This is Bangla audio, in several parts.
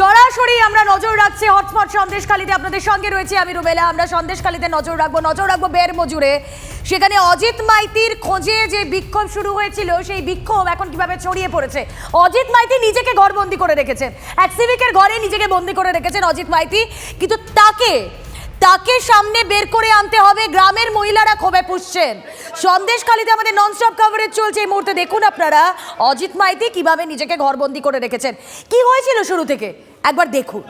সরাসরি আমরা নজর রাখছি হটস্পট সন্দেশখালীতে। আপনাদের সঙ্গে রয়েছে আমি রুবেলা। আমরা সন্দেশখালীতে নজর রাখব নজর রাখব বের মজুরে। সেখানে অজিত মাইতির খোঁজে যে বিক্ষোভ শুরু হয়েছিল, সেই বিক্ষোভ এখন কীভাবে ছড়িয়ে পড়েছে? অজিত মাইতি নিজেকে ঘরবন্দি করে রেখেছেন। এক সিভিকের ঘরে নিজেকে বন্দি করে রেখেছেন অজিত মাইতি। কিন্তু তাকে তাকে সামনে বের করে আনতে হবে, গ্রামের মহিলারা ক্ষোভে পুষছেন। সন্দেশখালীতে আমাদের ননস্টপ কভারেজ চলছে এই মুহূর্তে। দেখুন আপনারা, অজিত মাইতি কীভাবে নিজেকে ঘরবন্দি করে রেখেছেন। কি হয়েছিল শুরু থেকে? একবার দেখুন।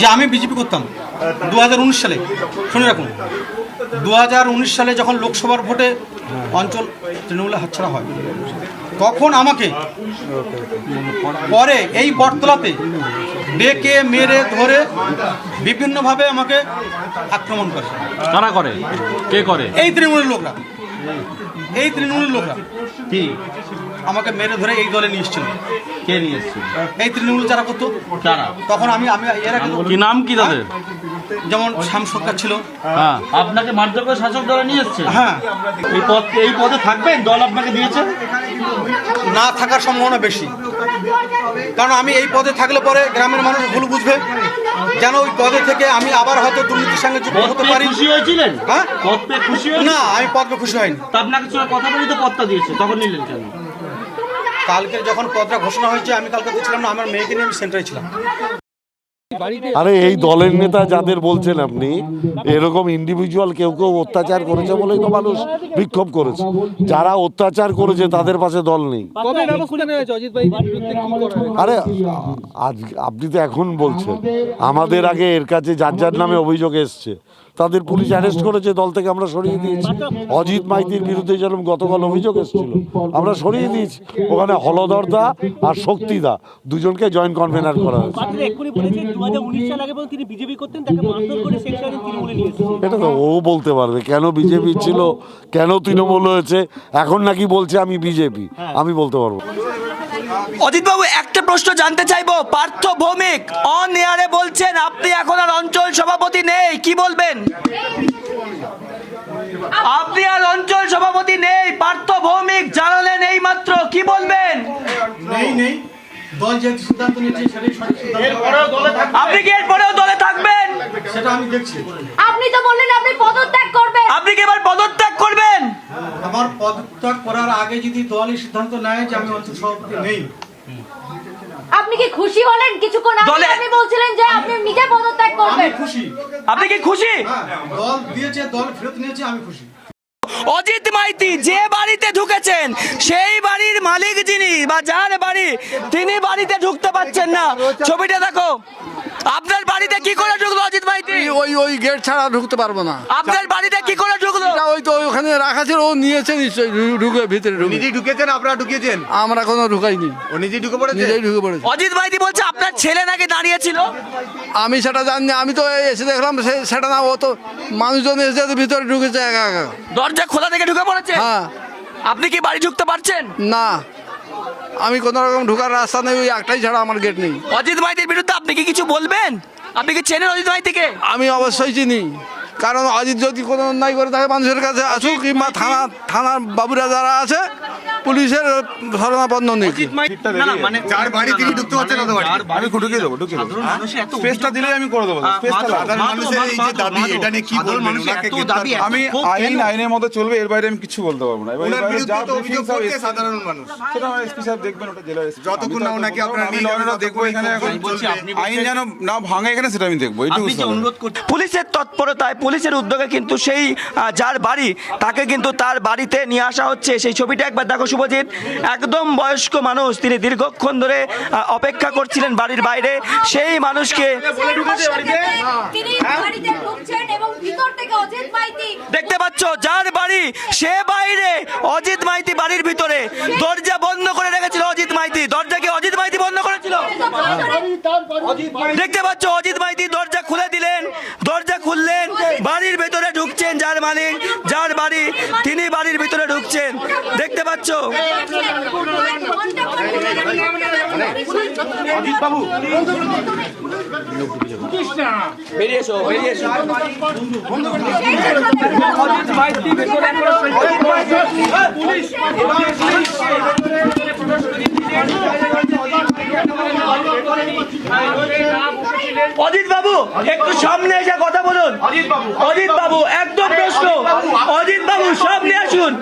যে আমি বিজেপি করতাম দু হাজার উনিশ সালে শুনে রাখুন। দু হাজার উনিশ সালে যখন লোকসভার ভোটে অঞ্চল তৃণমূলে হাতছাড়া হয় তখন আমাকে পরে এই বটতলাতে ডেকে মেরে ধরে বিভিন্নভাবে আমাকে আক্রমণ করে। কারা করে? কে করে? এই তৃণমূলের লোকরা। এই তৃণমূলের লোকরা। কি? আমাকে মেরে ধরে এই দলে নিয়ে এসেছিল। কে নিয়ে এসছে এই তৃণমূল যারা করতো তারা তখন আমি আমি এর কি নাম কি তাদের? যেমন শ্যাম সরকার ছিল। হ্যাঁ। আপনাকে মারধর করে শাসক দলে নিয়ে এসছে? হ্যাঁ। এই পদ এই পদে থাকবেন? দল আপনাকে দিয়েছে? না থাকার সম্ভাবনা বেশি। কারণ আমি এই পদে থাকলে পরে গ্রামের মানুষ ভুল বুঝবে। যেন ওই পদে থেকে আমি আবার হয়তো দুর্নীতির সঙ্গে যুক্ত পদ হতে পারি। খুশি হয়েছিলেন? হ্যাঁ? পদ পেয়ে খুশি না আমি পদকে খুশি হয়নি তা আপনাকে কথা বলি তো পদটা দিয়েছে। তখন নিলেন কেন? কালকে যখন পদটা ঘোষণা হয়েছে আমি কালকে তো ছিলাম না আমার মেয়েকে নিয়ে আমি সেন্টারে ছিলাম। আরে এই দলের নেতা যাদের বলছেন আপনি এরকম ইন্ডিভিজুয়াল কেউ কেউ অত্যাচার করেছে বলেই তো মানুষ বিক্ষোভ করেছে। যারা অত্যাচার করেছে তাদের পাশে দল নেই। আরে আজ আপনি তো এখন বলছেন আমাদের আগে এর কাছে যার যার নামে অভিযোগ এসছে। তাদের পুলিশ অ্যারেস্ট করেছে দল থেকে আমরা সরিয়ে দিয়েছি। অজিত মাইতির বিরুদ্ধে যেরকম গতকাল অভিযোগ এসেছিল আমরা সরিয়ে দিয়েছি। ওখানে হলদরদা আর শক্তিদা দুজনকে জয়েন্ট কনভেনার করা হয়েছে। এটা তো ও বলতে পারবে কেন বিজেপি ছিল কেন তৃণমূল হয়েছে এখন নাকি বলছে আমি বিজেপি আমি বলতে পারব অজিতবাবু, একটা প্রশ্ন জানতে চাইব। পার্থ ভৌমিক অন এয়ারে বলছেন, আপনি এখন আর অঞ্চল সভাপতি নেই, কি বলবেন? আপনি আর অঞ্চল সভাপতি নেই, পার্থ ভৌমিক, জানালেন এই মাত্র কি বলবেন? নেই নেই। দল যে সিদ্ধান্ত নিয়েছে সেটাই সঠিক সিদ্ধান্ত। আপনি কি এরপরেও দলে থাকবেন? সেটা আমি দেখছি। আপনি তো বললেন আপনি পদত্যাগ করবেন। আপনি কি এবার পদত্যাগ করবেন? আমার পদত্যাগ করার আগে যদি দলই সিদ্ধান্ত নেয় যে আমি অঞ্চল সভাপতি নেই। আপনি কি খুশি হলেন কিছুক্ষণ আগে দলে- আপনি বলছিলেন যে আপনি নিজে পদত্যাগ আমি করবেন খুশি। আপনি কি খুশি? হ্যাঁ, দল দিয়েছে দল ফেরত নিয়েছে আমি খুশি। অজিত মাইতি যে বাড়িতে ঢুকেছেন সেই বাড়ির মালিক যিনি বা যার বাড়ি তিনি বাড়িতে ঢুকতে পাচ্ছেন না। ছবিটা দেখো। আপনার বাড়িতে কি করে ঢুকলো অজিত মাইতি? ওই ওই গেট ছাড়া ঢুকতে পারব না। আপনার বাড়িতে কি করে ঢুকলো? ওই তো ওখানে রাখা ছিল ও নিয়েছে নিশ্চয়ই ঢুকে ভিতরে ঢুকে। নিজেই ঢুকেছেন আপনারা ঢুকিয়েছেন? আমরা কোনো ঢুকাইনি। ও নিজেই ঢুকে পড়েছে? নিজেই ঢুকে পড়েছে। অজিত মাইতি বলছে আপনার ছেলে নাকি দাঁড়িয়েছিল? আমি সেটা জানি আমি তো এসে দেখলাম সে- সেটা না ও তো মানুষজন এসে তো ভিতরে ঢুকেছে একা একা। দরজা খোলা থেকে ঢুকে পড়েছে? হ্যাঁ। আপনি কি বাড়ি ঢুকতে পারছেন? না। আমি কোনো রকম ঢুকার রাস্তা নেই ওই একটাই ছাড়া আমার গেট নেই। অজিত মাইতির বিরুদ্ধে আপনি কি কিছু বলবেন? আপনি কি চেনেন অজিত মাইতিকে আমি অবশ্যই চিনি। কারণ অজিত যদি কোনো অন্যায় করে থাকে মানুষের কাছে আসুক কিংবা থানা থানার বাবুরা যারা আছে পুলিশের শরণাপন্ন নেই মানে যার বাড়ি তিনি ঢুকতে পারছেন না তো বাড়ি? আমি ঢুকিয়ে দেবো ঢুকিয়ে দেবো। স্পেসটা দিলে আমি করে দেবো। সাধারণ মানুষের এই যে দাবি এটা নিয়ে কি বলবেন? ওনাকে গ্রেফতার করুন। আমি আইন আইনের মধ্যে চলবে এর বাইরে আমি কিছু বলতে পারব না। পুলিশের তৎপরতায় পুলিশের উদ্যোগে কিন্তু সেই যার বাড়ি তাকে কিন্তু তার বাড়িতে নিয়ে আসা হচ্ছে। সেই ছবিটা একবার দেখো শুভজিৎ। একদম বয়স্ক মানুষ তিনি দীর্ঘক্ষণ ধরে অপেক্ষা করছিলেন বাড়ির বাইরে। সেই মানুষকে দেখতে পাচ্ছ যার বাড়ি সে বাইরে অজিত মাইতি বাড়ির ভিতরে। দরজা বন্ধ করে রেখেছিল অজিত মাইতি। দরজা কি অজিত মাইতি বন্ধ করেছিল। দেখতে পাচ্ছ অজিত মাইতি দরজা খুলে দিলেন দরজা খুললেন বাড়ির ভেতরে ঢুকছেন যার মালিক যার বাড়ি তিনি বাড়ির ভিতরে ঢুকছেন। দেখতে পাচ্ছ ঘণ্টা বেরিয়ে এসো বেরিয়ে এসো অজিত বাবু একটু সামনে এসে কথা বলুন। অজিত বাবু। একদম প্রশ্ন। অজিত বাবু সামনে আসুন।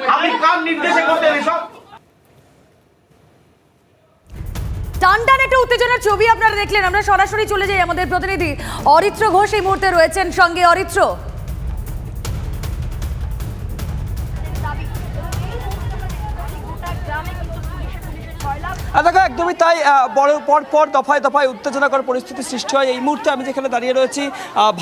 টান টান একটা উত্তেজনার ছবি আপনারা দেখলেন। আমরা সরাসরি চলে যাই আমাদের প্রতিনিধি অরিত্র ঘোষ এই মুহূর্তে রয়েছেন সঙ্গে। অরিত্র? দেখো, একদমই তাই বড় পর পর দফায় দফায় উত্তেজনাকর পরিস্থিতি সৃষ্টি হয়। এই মুহূর্তে আমি যেখানে দাঁড়িয়ে রয়েছি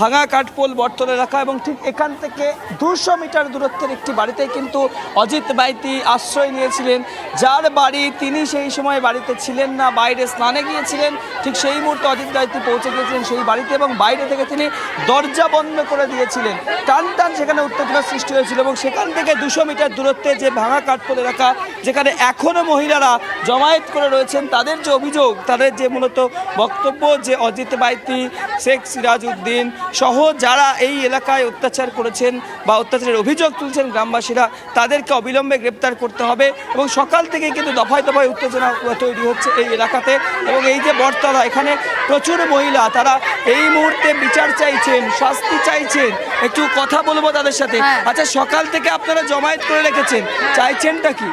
ভাঙা কাঠপোল বর্তনে রাখা এবং ঠিক এখান থেকে দুশো মিটার দূরত্বের একটি বাড়িতে কিন্তু অজিত বাইতি আশ্রয় নিয়েছিলেন। যার বাড়ি তিনি সেই সময় বাড়িতে ছিলেন না, বাইরে স্নানে গিয়েছিলেন। ঠিক সেই মুহূর্তে অজিত বাইতি পৌঁছে গিয়েছিলেন সেই বাড়িতে এবং বাইরে থেকে তিনি দরজা বন্ধ করে দিয়েছিলেন। টান টান সেখানে উত্তেজনার সৃষ্টি হয়েছিল এবং সেখান থেকে দুশো মিটার দূরত্বে যে ভাঙা কাঠপোল এলাকা যেখানে এখনও মহিলারা জমায়েত করে রয়েছেন তাদের যে অভিযোগ তাদের যে মূলত বক্তব্য যে অজিত বাইতি শেখ সিরাজ উদ্দিন সহ যারা এই এলাকায় অত্যাচার করেছেন বা অত্যাচারের অভিযোগ তুলছেন গ্রামবাসীরা তাদেরকে অবিলম্বে গ্রেপ্তার করতে হবে এবং সকাল থেকে কিন্তু দফায় দফায় উত্তেজনা তৈরি হচ্ছে এই এলাকাতে এবং এই যে বর্তলা এখানে প্রচুর মহিলা তারা এই মুহূর্তে বিচার চাইছেন শাস্তি চাইছেন। একটু কথা বলব তাদের সাথে। হ্যাঁ। আচ্ছা সকাল থেকে আপনারা জমায়েত করে রেখেছেন চাইছেনটা কি?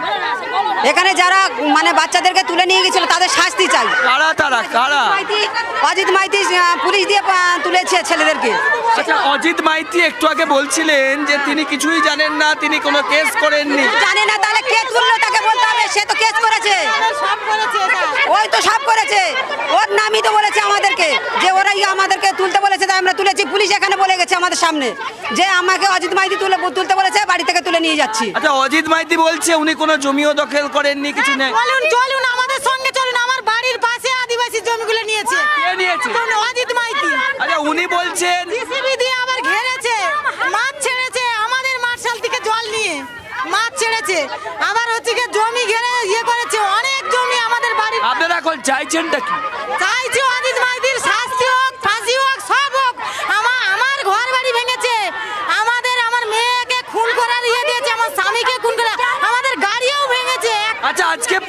এখানে যারা মানে বাচ্চাদেরকে তুলে নিয়ে গেছিল তাদের শাস্তি চাই। কারা তারা? কারা? অজিত মাইতি পুলিশ দিয়ে তুলেছে ছেলেদেরকে। আচ্ছা অজিত মাইতি একটু আগে বলছিলেন যে তিনি কিছুই জানেন না তিনি কোনো কেস করেননি। জানে না তাহলে কে তুললো তাকে বলতে হবে? সে তো কেস করেছে। ওই তো সব করেছে। ওর নামই তো বলেছে আমাদেরকে। যে ওরাই আমাদেরকে তুলতে বলেছে তাই আমরা তুলেছি। পুলিশ এখানে বলে গেছে আমাদের সামনে যে আমাকে অজিত মাইতি তুলে তুলতে বলেছে বাড়ি থেকে তুলে নিয়ে যাচ্ছি। আচ্ছা অজিত মাইতি বলছে উনি কোনো জমিও দখল করেননি কিছু নেই। চলুন চলুন আমাদের সঙ্গে চলুন। আমার বাড়ির পাশে আদিবাসী জমিগুলো নিয়েছে। কে নিয়েছে? অজিত মাইতি। আচ্ছা উনি বলছেন জিসিবি দিয়ে আবার ঘেরেছে। মাছ ছেড়েছে। আমাদের মার্শাল থেকে জল নিয়ে মাছ ছেড়েছে। আবার হচ্ছে গিয়ে জমি ঘেরে ইয়ে করেছে। অনেক জমি আমাদের বাড়ির আপনারা এখন চাইছেনটা কি? চাইছি অজিত মাইতির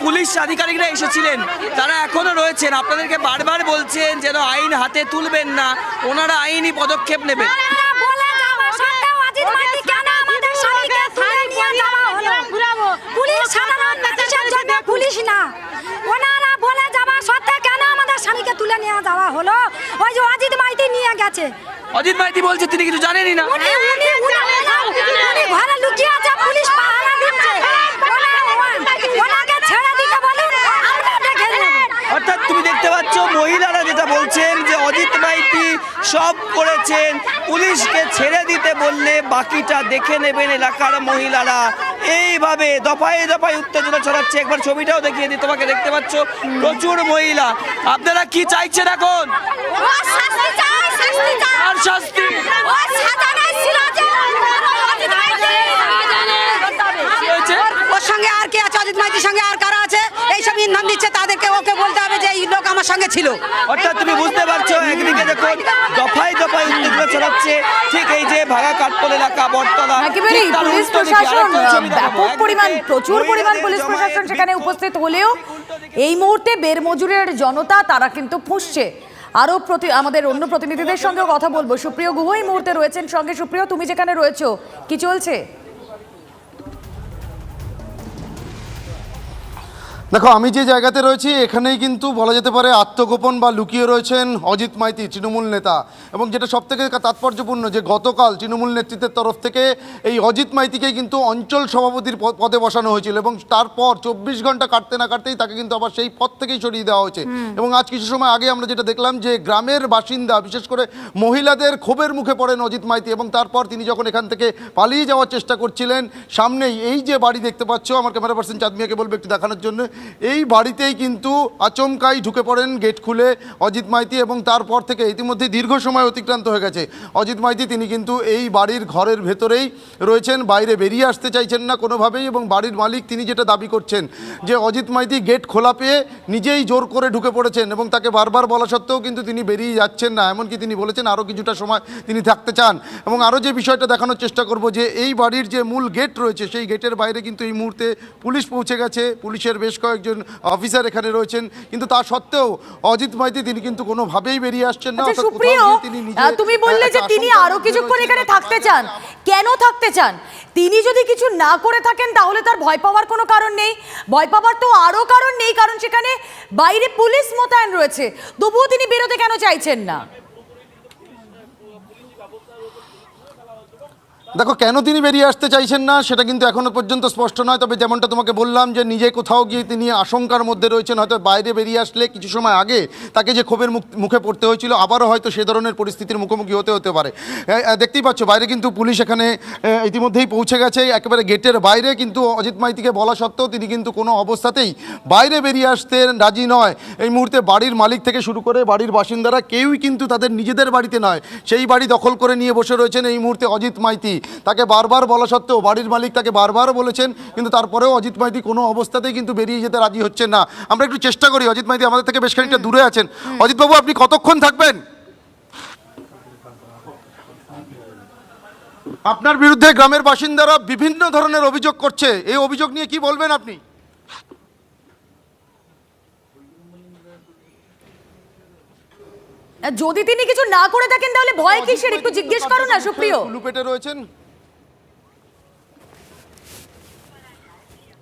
পুলিশ আধিকারিকরা এসেছিলেন। তারা এখনও রয়েছেন। আপনাদেরকে বারবার বলছেন যেন আইন হাতে তুলবেন না। ওনারা আইনি পদক্ষেপ নেবেন। পুলিশ না। ওনারা বলে যাওয়া সত্ত্বে কেন আমাদের স্বামীকে তুলে নিয়ে যাওয়া হলো? ওই যে অজিত মাইতি নিয়ে গেছে। অজিত মাইতি বলছে তিনি কিছু জানেনই না। উনি উনি উনি উনি ঘরে লুকিয়ে আছে পুলিশ পাহারা দিচ্ছে ওনা- ওনাকে ছেড়ে দিতে বলুন আমরা দেখে নেব অর্থাৎ তুমি দেখতে পাচ্ছ মহিলারা যেটা বলছেন যে অজিত মাইতি সব করেছেন। পুলিশকে ছেড়ে দিতে বললে বাকিটা দেখে নেবেন এলাকার মহিলারা। এইভাবে দফায় দফায় উত্তেজনা ছড়াচ্ছে। একবার ছবিটাও দেখিয়ে দিই তোমাকে দেখতে পাচ্ছ প্রচুর মহিলা। আপনারা কি চাইছেন এখন? শাস্তি চাই শাস্তি চাই আর শাস্তি ও সাজানো ছিল যে অজিত মাইতি কি হয়েছে ওর সঙ্গে আর কে আছে? অজিত মাইতির সঙ্গে আর কারা আছে? এইসব ইন্ধন দিচ্ছে তাদেরকে ওকে বলতে হবে যে এই লোক আমার সঙ্গে ছিল। অর্থাৎ তুমি বুঝতে পারছ একদিকে দেখুন দফায় দফায় উত্তেজনা ছড়াচ্ছে ঠিক এই যে ভাঙা কাঠপোল এলাকা বটতলা একেবারেই ঠিক পুলিশ প্রশাসন। ব্যাপক পরিমাণ প্রচুর পরিমাণ পুলিশ প্রশাসন সেখানে উপস্থিত হলেও এই মুহূর্তে বেরমজুরের জনতা তারা কিন্তু ফুঁসছে। আরও প্রতি আমাদের অন্য প্রতিনিধিদের সঙ্গেও কথা বলব। সুপ্রিয় গুহ এই মুহূর্তে রয়েছেন সঙ্গে। সুপ্রিয় তুমি যেখানে রয়েছো কি চলছে? দেখো আমি যে জায়গাতে রয়েছি এখানেই কিন্তু বলা যেতে পারে আত্মগোপন বা লুকিয়ে রয়েছেন অজিত মাইতি তৃণমূল নেতা। এবং যেটা সব থেকে তাৎপর্যপূর্ণ যে গতকাল তৃণমূল নেতৃত্বের তরফ থেকে এই অজিত মাইতিকে কিন্তু অঞ্চল সভাপতির পদে বসানো হয়েছিল এবং তারপর চব্বিশ ঘণ্টা কাটতে না কাটতেই তাকে কিন্তু আবার সেই পদ থেকেই সরিয়ে দেওয়া হয়েছে। এবং আজ কিছু সময় আগে আমরা যেটা দেখলাম যে গ্রামের বাসিন্দা বিশেষ করে মহিলাদের ক্ষোভের মুখে পড়েন অজিত মাইতি এবং তারপর তিনি যখন এখান থেকে পালিয়ে যাওয়ার চেষ্টা করছিলেন সামনেই এই যে বাড়ি দেখতে পাচ্ছ আমার ক্যামেরা পার্সন চাঁদমিয়াকে বলব একটু দেখানোর জন্য এই বাড়িতেই কিন্তু আচমকাই ঢুকে পড়েন, গেট খুলে অজিত মাইতি এবং তারপর থেকে ইতিমধ্যে দীর্ঘ সময় অতিক্রান্ত হয়ে গেছে। অজিত মাইতি, তিনি কিন্তু এই বাড়ির ঘরের ভেতরেই রয়েছেন, বাইরে বেরিয়ে আসতে চাইছেন না কোনোভাবেই এবং বাড়ির মালিক তিনি যেটা দাবি করছেন যে অজিত মাইতি গেট খোলা পেয়ে নিজেই জোর করে ঢুকে পড়েছেন এবং তাকে বারবার বলা সত্ত্বেও কিন্তু তিনি বেরিয়ে যাচ্ছেন না, এমনকি তিনি বলেছেন আরও কিছুটা সময় তিনি থাকতে চান। এবং আরও যে বিষয়টা দেখানোর চেষ্টা করব যে এই বাড়ির যে মূল গেট রয়েছে, সেই গেটের বাইরে কিন্তু এই মুহূর্তে পুলিশ পৌঁছে গেছে, পুলিশের বেশ কয়েকজন অফিসার এখানে রয়েছেন কিন্তু তা সত্ত্বেও অজিত মাইতি তিনি কিন্তু কোনোভাবেই বেরিয়ে আসছেন না আচ্ছা তুমি বললে যে তিনি আরও কিছুক্ষণ এখানে থাকতে চান। কেন থাকতে চান? তিনি যদি কিছু না করে থাকেন তাহলে তার ভয় পাওয়ার কোনো কারণ নেই। ভয় পাওয়ার তো আরও কারণ নেই কারণ সেখানে বাইরে পুলিশ মোতায়েন রয়েছে। তবুও তিনি বেরোতে কেন চাইছেন না? দেখো, কেন তিনি বেরিয়ে আসতে চাইছেন না, সেটা কিন্তু এখনও পর্যন্ত স্পষ্ট নয়। তবে যেমনটা তোমাকে বললাম যে, নিজে কোথাও গিয়ে তিনি আশঙ্কার মধ্যে রয়েছেন, হয়তো বাইরে বেরিয়ে আসলে কিছু সময় আগে তাকে যে ক্ষোভের মুখ- পড়তে হয়েছিল, আবারও হয়তো সে ধরনের পরিস্থিতির মুখোমুখি হতে হতে পারে। দেখতেই পাচ্ছ, বাইরে কিন্তু পুলিশ এখানে ইতিমধ্যেই পৌঁছে গেছে, একেবারে গেটের বাইরে। কিন্তু অজিত মাইতিকে বলা সত্ত্বেও তিনি কিন্তু কোনো অবস্থাতেই বাইরে বেরিয়ে আসতে রাজি নয়। এই মুহূর্তে বাড়ির মালিক থেকে শুরু করে বাড়ির বাসিন্দারা কেউই কিন্তু তাদের নিজেদের বাড়িতে নয়। সেই বাড়ি দখল করে নিয়ে বসে রয়েছেন এই মুহূর্তে অজিত মাইতি। তাকে বারবার বলা সত্ত্বেও বাড়ির মালিক তাকে বারবার বলেছেন, কিন্তু তারপরেও অজিত মাইতি কোনো অবস্থাতেই কিন্তু বেরিয়ে যেতে রাজি হচ্ছেন না। আমরা একটু চেষ্টা করি, অজিত মাইতি আমাদের থেকে বেশ খানিকটা দূরে আছেন। অজিতবাবু আপনি কতক্ষণ থাকবেন? আপনার বিরুদ্ধে গ্রামের বাসিন্দারা বিভিন্ন ধরনের অভিযোগ করছে। এই অভিযোগ নিয়ে কি বলবেন আপনি? যদি তিনি কিছু না করে থাকেন তাহলে ভয় কিসের? একটু জিজ্ঞেস করো না সুপ্রিয়। লুপেটে রয়েছেন।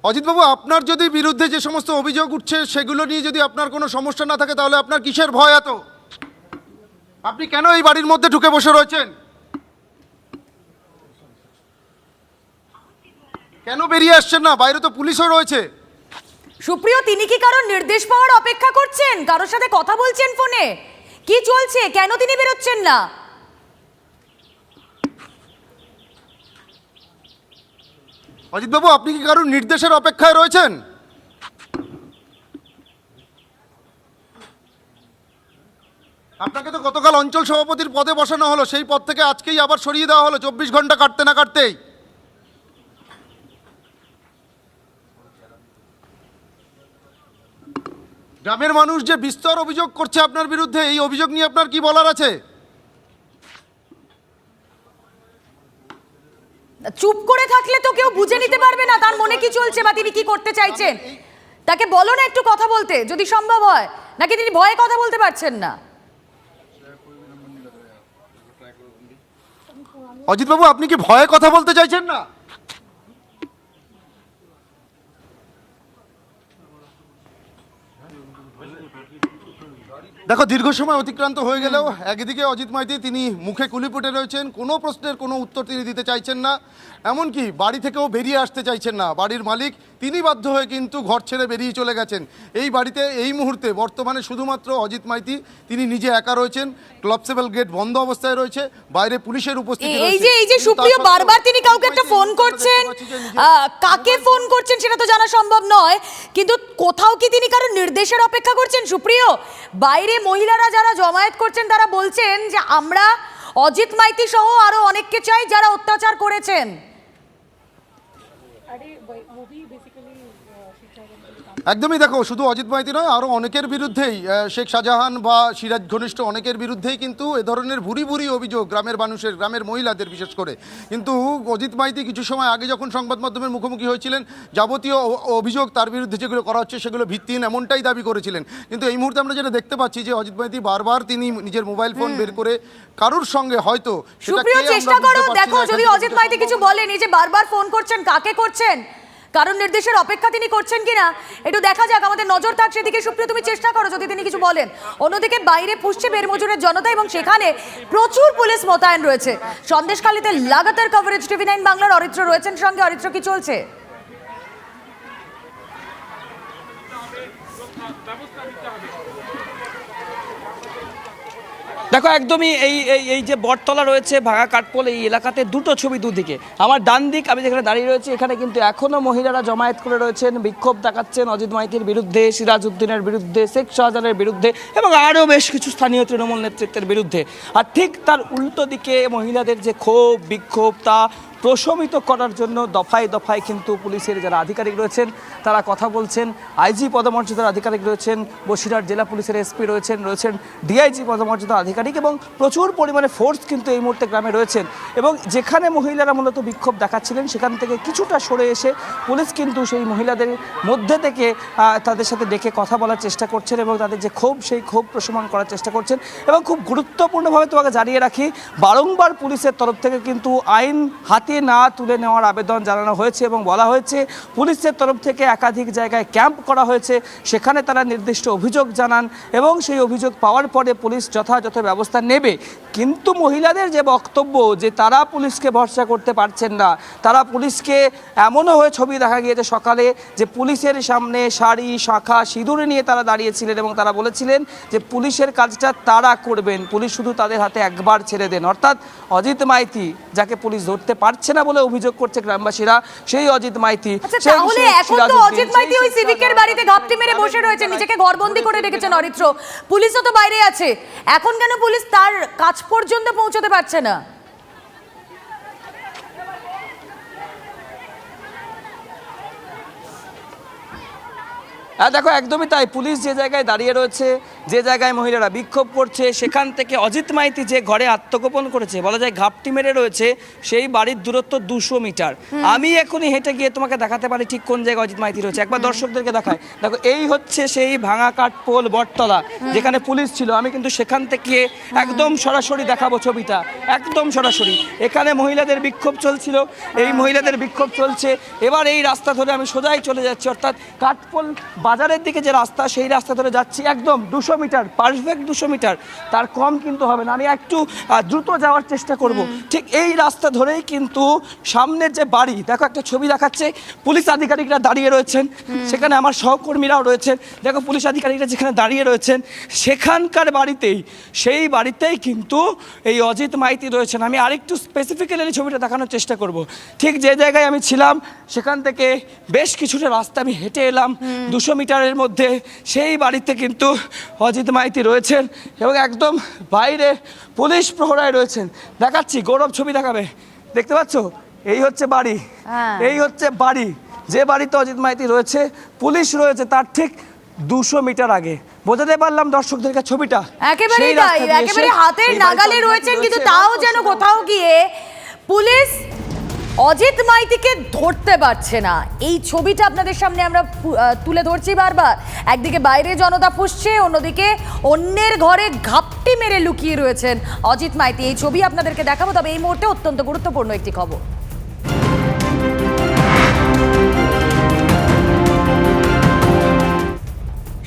অজিতবাবু আপনার যদি বিরুদ্ধে যে সমস্ত অভিযোগ উঠছে সেগুলো নিয়ে যদি আপনার কোনো সমস্যা না থাকে তাহলে আপনার কিসের ভয় এত? আপনি কেন এই বাড়ির মধ্যে ঢুকে বসে রয়েছেন? কেন বেরিয়ে আসছেন না? বাইরে তো পুলিশও রয়েছে। সুপ্রিয় তিনি কি কারোর নির্দেশ পাওয়ার অপেক্ষা করছেন? কারোর সাথে কথা বলছেন ফোনে? কি চলছে? কেন তিনি বেরোচ্ছেন না? অজিতবাবু, আপনি কি কারোর নির্দেশের অপেক্ষায় রয়েছেন? আপনাকে তো গতকাল অঞ্চল সভাপতির পদে বসানো হলো। সেই পদ থেকে আজকেই আবার সরিয়ে দেওয়া হলো। চব্বিশ ঘণ্টা কাটতে না কাটতেই। গ্রামের মানুষ যে বিস্তর অভিযোগ করছে আপনার বিরুদ্ধে এই অভিযোগ নিয়ে আপনার কি বলার আছে? চুপ করে থাকলে তো কেউ বুঝে নিতে পারবে না তার মনে কি চলছে বা তিনি কি করতে চাইছেন। তাকে বলো না একটু কথা বলতে যদি সম্ভব হয়। নাকি তিনি ভয়ে কথা বলতে পারছেন না? অজিতবাবু আপনি কি ভয়ে কথা বলতে চাইছেন না? দেখো দীর্ঘ সময় অতিক্রান্ত হয়ে গেলেও একদিকে অজিত মাইতি তিনি মুখে কুলিপুটে রয়েছেন কোনো প্রশ্নের কোনো উত্তর তিনি দিতে চাইছেন না। এমনকি বাড়ি থেকেও বেরিয়ে আসতে চাইছেন না। বাড়ির মালিক তিনি বাধ্য হয়ে কিন্তু ঘর ছেড়ে বেরিয়ে চলে গেছেন। এই বাড়িতে এই মুহূর্তে বর্তমানে শুধুমাত্র অজিত মাইতি তিনি নিজে একা রয়েছেন ক্লবসেবল গেট বন্ধ অবস্থায় রয়েছে বাইরে পুলিশের উপস্থিতি এই যে এই যে সুপ্রিয় বারবার তিনি কাউকে একটা ফোন করছেন। কাকে ফোন করছেন সেটা তো জানা সম্ভব নয়। কিন্তু কোথাও কি তিনি কারোর নির্দেশের অপেক্ষা করছেন? সুপ্রিয় বাইরে মহিলারা যারা জমায়েত করছেন তারা বলছেন যে আমরা অজিত মাইতি সহ আরও অনেককে চাই যারা অত্যাচার করেছেন। अरे वो भी बेसिकली একদমই দেখো শুধু অজিত মাইতি নয় আরও অনেকের বিরুদ্ধেই শেখ শাহজাহান বা সিরাজ ঘনিষ্ঠ অনেকের বিরুদ্ধেই কিন্তু এ ধরনের ভুরি ভুরি অভিযোগ গ্রামের মানুষের গ্রামের মহিলাদের বিশেষ করে। কিন্তু অজিত মাইতি কিছু সময় আগে যখন সংবাদ মাধ্যমের মুখোমুখি হয়েছিলেন যাবতীয় অভিযোগ তার বিরুদ্ধে যেগুলো করা হচ্ছে সেগুলো ভিত্তিহীন এমনটাই দাবি করেছিলেন। কিন্তু এই মুহূর্তে আমরা যেটা দেখতে পাচ্ছি যে অজিত মাইতি বারবার তিনি নিজের মোবাইল ফোন বের করে কারুর সঙ্গে হয়তো সেটা চেষ্টা করো দেখো যদি অজিত মাইতি কিছু বলেন এই যে বারবার ফোন করছেন কাকে করছেন? কারণ নির্দেশের অপেক্ষা তিনি করছেন কিনা, একটু দেখা যাক, আমাদের নজর থাক সেদিকে সুপ্রিয়, তুমি চেষ্টা করো যদি তিনি কিছু বলেন। অন্যদিকে বাইরে পুষছে বেরমজুরের জনতা এবং সেখানে প্রচুর পুলিশ মোতায়েন রয়েছে। সন্দেশকালীতে লাগাতার কভারেজ টিভি নাইন বাংলার অরিত্র রয়েছেন সঙ্গে। অরিত্র, কি চলছে? দেখো, একদমই এই এই যে বটতলা রয়েছে, ভাঙা কাঠপোল, এই এলাকাতে দুটো ছবি দুদিকে। আমার ডান দিক, আমি যেখানে দাঁড়িয়ে রয়েছি, এখানে কিন্তু এখনও মহিলারা জমায়েত করে রয়েছেন। বিক্ষোভ দেখাচ্ছেন অজিত মাইতির বিরুদ্ধে সিরাজ উদ্দিনের বিরুদ্ধে, শেখ শাহজাহানের বিরুদ্ধে, এবং আরও বেশ কিছু স্থানীয় তৃণমূল নেতৃত্বের বিরুদ্ধে। আর ঠিক তার উল্টো দিকে মহিলাদের যে ক্ষোভ বিক্ষোভ তা প্রশমিত করার জন্য দফায় দফায় কিন্তু পুলিশের যারা আধিকারিক রয়েছেন, তারা কথা বলছেন। আইজি পদমর্যাদার আধিকারিক রয়েছেন, বসিরহাট জেলা পুলিশের এসপি রয়েছেন রয়েছেন ডিআইজি পদমর্যাদার আধিকারিক এবং প্রচুর পরিমাণে ফোর্স কিন্তু এই মুহূর্তে গ্রামে রয়েছেন। এবং যেখানে মহিলারা মূলত বিক্ষোভ দেখাচ্ছিলেন, সেখান থেকে কিছুটা সরে এসে পুলিশ কিন্তু সেই মহিলাদের মধ্যে থেকে তাদের সাথে ডেকে কথা বলার চেষ্টা করছেন এবং তাদের যে ক্ষোভ, সেই ক্ষোভ প্রশমন করার চেষ্টা করছেন। এবং খুব গুরুত্বপূর্ণভাবে তোমাকে জানিয়ে রাখি, বারংবার পুলিশের তরফ থেকে কিন্তু আইন হাতে না তুলে নেওয়ার আবেদন জানানো হয়েছে এবং বলা হয়েছে, পুলিশের তরফ থেকে একাধিক জায়গায় ক্যাম্প করা হয়েছে। সেখানে তারা নির্দিষ্ট অভিযোগ জানান এবং সেই অভিযোগ পাওয়ার পরে পুলিশ যথাযথ ব্যবস্থা নেবে। কিন্তু মহিলাদের যে বক্তব্য যে তারা পুলিশকে ভরসা করতে পারছেন না, তারা পুলিশকে এমনও হয়ে ছবি দেখা গিয়েছে সকালে যে পুলিশের সামনে শাড়ি, শাখা, সিঁদুর নিয়ে তারা দাঁড়িয়েছিলেন এবং তারা বলেছিলেন যে পুলিশের কাজটা তারা করবেন, পুলিশ শুধু তাদের হাতে একবার ছেড়ে দেন। অর্থাৎ অজিত মাইতি, যাকে পুলিশ ধরতে পারছে না বলে অভিযোগ করছে গ্রামবাসীরা। সেই অজিত মাইতি আচ্ছা তাহলে এখন তো অজিত মাইতি ওই সিভিকের বাড়িতে ঘাপটি মেরে বসে রয়েছে নিজেকে ঘরবন্দি করে রেখেছেন অরিত্র পুলিশও তো বাইরে আছে। এখন কেন পুলিশ তার কাজ পর্যন্ত পৌঁছতে পারছে না? দেখো একদমই তাই। পুলিশ যে জায়গায় দাঁড়িয়ে রয়েছে যে জায়গায় মহিলারা বিক্ষোভ করছে সেখান থেকে অজিত মাইতি যে ঘরে আত্মগোপন করেছে বলা যায় ঘাপটি মেরে রয়েছে সেই বাড়ির দূরত্ব দুশো মিটার। আমি এখনই হেঁটে গিয়ে তোমাকে দেখাতে পারি ঠিক কোন জায়গায় অজিত মাইতি রয়েছে। একবার দর্শকদেরকে দেখায় দেখো এই হচ্ছে সেই ভাঙা কাঠ পোল বটতলা যেখানে পুলিশ ছিল। আমি কিন্তু সেখান থেকে একদম সরাসরি দেখাবো ছবিটা। একদম সরাসরি। এখানে মহিলাদের বিক্ষোভ চলছিল। এই মহিলাদের বিক্ষোভ চলছে। এবার এই রাস্তা ধরে আমি সোজাই চলে যাচ্ছি। অর্থাৎ কাঠপোল বাজারের দিকে যে রাস্তা সেই রাস্তা ধরে যাচ্ছি একদম দুশো মিটার পারফেক্ট দুশো মিটার। তার কম কিন্তু হবে না। আমি একটু দ্রুত যাওয়ার চেষ্টা করব। ঠিক এই রাস্তা ধরেই কিন্তু সামনের যে বাড়ি দেখো একটা ছবি দেখাচ্ছে পুলিশ আধিকারিকরা দাঁড়িয়ে রয়েছেন। সেখানে আমার সহকর্মীরাও রয়েছেন। দেখো পুলিশ আধিকারিকরা যেখানে দাঁড়িয়ে রয়েছেন সেখানকার বাড়িতেই সেই বাড়িতেই কিন্তু এই অজিত মাইতি রয়েছেন। আমি আরেকটু স্পেসিফিক্যালি ছবিটা দেখানোর চেষ্টা করব। ঠিক যে জায়গায় আমি ছিলাম সেখান থেকে বেশ কিছুটা রাস্তা আমি হেঁটে এলাম। দুশো মিটারের মধ্যে সেই বাড়িতে কিন্তু অজিত মাইতি রয়েছেন এবং একদম বাইরে পুলিশ প্রহরায় রয়েছেন। দেখাচ্ছি গৌরব ছবি দেখাবে। দেখতে পাচ্ছ? এই হচ্ছে বাড়ি। হ্যাঁ। এই হচ্ছে বাড়ি। যে বাড়িতে অজিত মাইতি রয়েছে পুলিশ রয়েছে তার ঠিক দুশো মিটার আগে। বোঝাতে পারলাম দর্শকদেরকে ছবিটা? একেবারে তাই একেবারে হাতের নাগালে রয়েছেন কিন্তু তাও যেন কোথাও গিয়ে পুলিশ অজিত মাইতিকে ধরতে পারছে না। এই ছবিটা আপনাদের সামনে আমরা তুলে ধরছি বারবার। একদিকে বাইরে জনতা ফুসছে, অন্যদিকে অন্যের ঘরে ঘাপটি মেরে লুকিয়ে রয়েছেন অজিত মাইতি। এই ছবি আপনাদেরকে দেখাবো, তবে এই মুহূর্তে অত্যন্ত গুরুত্বপূর্ণ একটি খবর।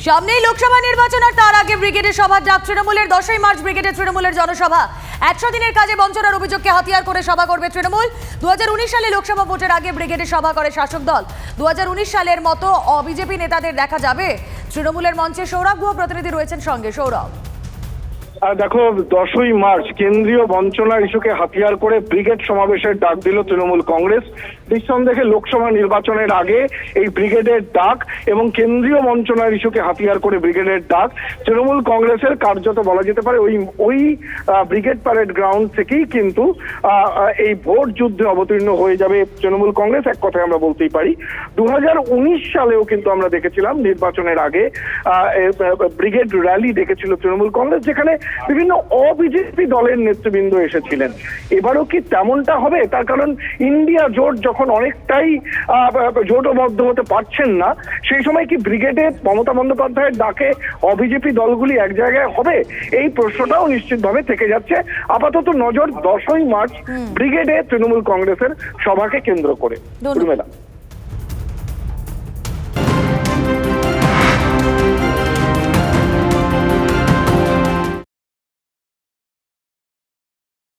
সামনেই লোকসভা নির্বাচন আর তার আগে ব্রিগেডের সভা ডাক তৃণমূলের দশই মার্চ ব্রিগেডের তৃণমূলের জনসভা। একশো দিনের কাজে বঞ্চনার অভিযোগকে হাতিয়ার করে সভা করবে তৃণমূল। দু হাজার উনিশ সালে লোকসভা ভোটের আগে ব্রিগেডের সভা করে শাসক দল। দুহাজার উনিশ সালের মতো অবিজেপি নেতাদের দেখা যাবে। তৃণমূলের মঞ্চে সৌরভ গুহ প্রতিনিধি রয়েছেন সঙ্গে। সৌরভ। দেখো, দশই মার্চ কেন্দ্রীয় বঞ্চনা ইস্যুকে হাতিয়ার করে ব্রিগেড সমাবেশের ডাক দিল তৃণমূল কংগ্রেস। নিঃসন্দেহে লোকসভা নির্বাচনের আগে এই ব্রিগেডের ডাক এবং কেন্দ্রীয় বঞ্চনার ইস্যুকে হাতিয়ার করে ব্রিগেডের ডাক তৃণমূল কংগ্রেসের কার্যত বলা যেতে পারে ওই ওই ব্রিগেড প্যারেড গ্রাউন্ড থেকেই কিন্তু এই ভোট যুদ্ধে অবতীর্ণ হয়ে যাবে তৃণমূল কংগ্রেস। এক কথায় আমরা বলতেই পারি দু হাজার উনিশ সালেও কিন্তু আমরা দেখেছিলাম নির্বাচনের আগে ব্রিগেড র্যালি ডেকেছিল তৃণমূল কংগ্রেস, যেখানে বিভিন্ন অবিজেপি দলের নেতৃবৃন্দ এসেছিলেন। এবারও কি তেমনটা হবে? তার কারণ ইন্ডিয়া জোট যখন অনেকটাই জোটবদ্ধ হতে পারছেন না সেই সময় কি ব্রিগেডে মমতা বন্দ্যোপাধ্যায়ের ডাকে অবিজেপি দলগুলি এক জায়গায় হবে? এই প্রশ্নটাও নিশ্চিতভাবে থেকে যাচ্ছে। আপাতত নজর দশই মার্চ ব্রিগেডে তৃণমূল কংগ্রেসের সভাকে কেন্দ্র করে।